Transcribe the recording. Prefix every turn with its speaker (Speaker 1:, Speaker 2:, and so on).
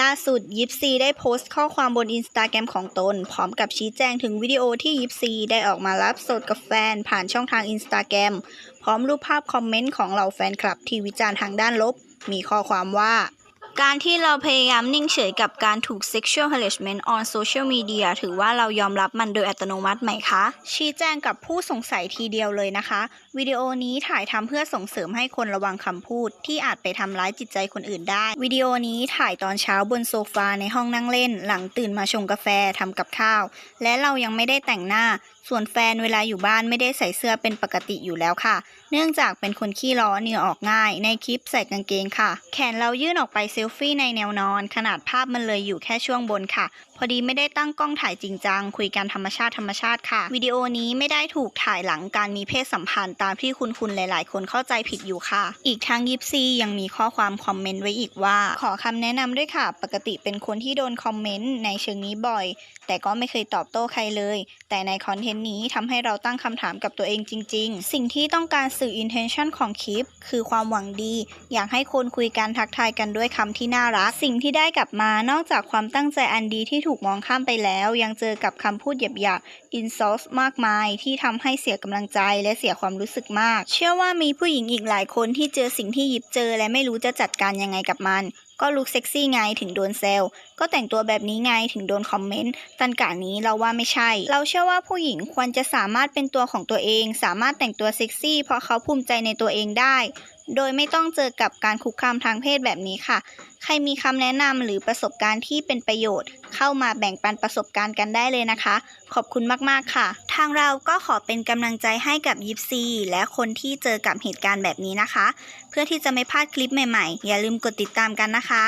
Speaker 1: ล่าสุดยิปซีได้โพสต์ข้อความบนอินสตาแกรมของตน พร้อมกับชี้แจงถึงวิดีโอที่ยิปซีได้ออกมารับสดกับแฟนผ่านช่องทางอินสตาแกรมพร้อมรูปภาพคอมเมนต์ของเหล่าแฟนคลับที่วิจารณ์ทางด้านลบ มีข้อความว่า การที่เราพยายามนิ่งเฉยกับการถูก sexual harassment on social media ถือว่าเรายอมรับมันโดยอัตโนมัติไหมคะ ชี้แจงกับผู้สงสัยทีเดียวเลยนะคะ วิดีโอนี้ถ่ายทำเพื่อส่งเสริมให้คนระวังคำพูด ที่อาจไปทำร้ายจิตใจคนอื่นได้ วิดีโอนี้ถ่ายตอนเช้าบนโซฟาในห้องนั่งเล่น หลังตื่นมาชงกาแฟทำกับข้าว และเรายังไม่ได้แต่งหน้า ส่วนแฟนเวลาอยู่บ้านไม่ได้ใส่เสื้อเป็นปกติอยู่แล้วค่ะ เนื่องจากเป็นคนขี้ร้อนเหงื่อออกง่าย ในคลิปใส่กางเกงค่ะ แขนเรายื่นออกไปเซลฟี่ในแนวนอน ขนาดภาพมันเลยอยู่แค่ช่วงบนค่ะ อดีไม่ได้ตั้งกล้องถ่ายจริงจัง คุยกันธรรมชาติธรรมชาติค่ะ วิดีโอนี้ไม่ได้ถูกถ่ายหลังการมีเพศสัมพันธ์ตามที่คุณคุณหลายๆ คนเข้าใจผิดอยู่ค่ะ อีกทั้งยิปซียังมีข้อความคอมเมนต์ไว้อีกว่า ขอคำแนะนำด้วยค่ะ ปกติเป็นคนที่โดนคอมเมนต์ในเชิงนี้บ่อย แต่ก็ไม่เคยตอบโต้ใครเลย แต่ในคอนเทนต์นี้ทำให้เราตั้งคำถามกับตัวเองจริง ๆ สิ่งที่ต้องการสื่อ intention ของคลิป คือความหวังดี อยากให้คนคุยกันทักทายกันด้วยคำที่น่ารัก สิ่งที่ได้กลับมานอกจากความตั้งใจอันดีที่ถูกถูกมองข้ามไปแล้ว ยังเจอกับคำพูดหยาบๆ insult มากมายที่ทำให้เสียกำลังใจและเสียความรู้สึกมาก เชื่อว่ามีผู้หญิงอีกหลายคนที่เจอสิ่งที่หยิบเจอ และไม่รู้จะจัดการยังไงกับมัน ก็ลุกเซ็กซี่ไงถึงโดนเซลก็แต่งตัวแบบนี้ไงถึงโดนคอมเมนต์ตันกานี้เราว่าไม่ใช่ เราเชื่อว่าผู้หญิงควรจะสามารถเป็นตัวของตัวเอง สามารถแต่งตัวเซ็กซี่เพราะเขาภูมิใจในตัวเองได้โดยไม่ต้องเจอกับการคุกคามทางเพศแบบนี้ค่ะ ใครมีคำแนะนำหรือประสบการณ์ที่เป็นประโยชน์ เข้ามาแบ่งปันประสบการณ์กันได้เลยนะคะ ขอบคุณมากๆค่ะ ทางเราก็ขอเป็นกำลังใจให้กับยิปซีและคนที่เจอกับเหตุการณ์แบบนี้นะคะ เพื่อที่จะไม่พลาดคลิปใหม่ๆ อย่าลืมกดติดตามกันนะคะ